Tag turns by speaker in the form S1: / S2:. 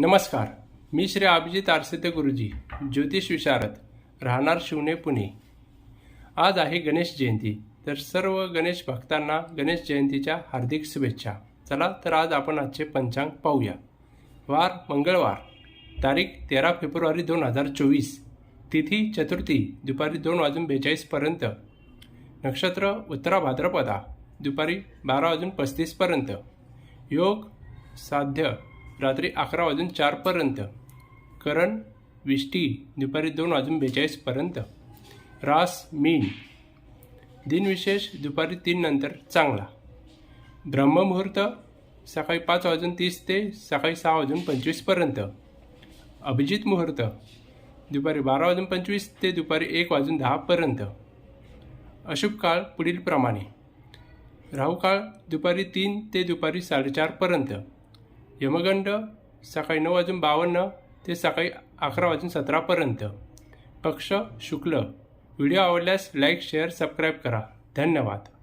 S1: नमस्कार मी श्री अभिजित आरसेते गुरुजी ज्योतिष विशारद राहणार शिवने पुणे. आज आहे गणेश जयंती तर सर्व गणेश भक्तांना गणेश जयंतीच्या हार्दिक शुभेच्छा. चला तर आज आपण आजचे पंचांग पाहूया. वार मंगळवार तारीख तेरा फेब्रुवारी दोन हजार चोवीस. तिथी चतुर्थी दुपारी दोन वाजून बेचाळीसपर्यंत नक्षत्र उत्तरा भाद्रपदा दुपारी बारा वाजून पस्तीसपर्यंत योग साध्य रात्री अकरा वाजून चारपर्यंत करण विष्टी दुपारी दोन वाजून बेचाळीसपर्यंत रास मीन दिनविशेष दुपारी तीन नंतर चांगला. ब्रह्ममुहूर्त सकाळी पाच वाजून तीस ते सकाळी सहा वाजून पंचवीसपर्यंत अभिजित मुहूर्त दुपारी बारा वाजून पंचवीस ते दुपारी एक वाजून दहापर्यंत अशुभ काळ पुढीलप्रमाणे. राहू काळ दुपारी तीन ते दुपारी साडेचारपर्यंत यमगंड सकाळी नऊ वाजून बावन्न ते सकाळी अकरा वाजून सतरापर्यंत पक्ष शुक्ल. व्हिडिओ आवडल्यास लाईक शेअर सबस्क्राईब करा. धन्यवाद.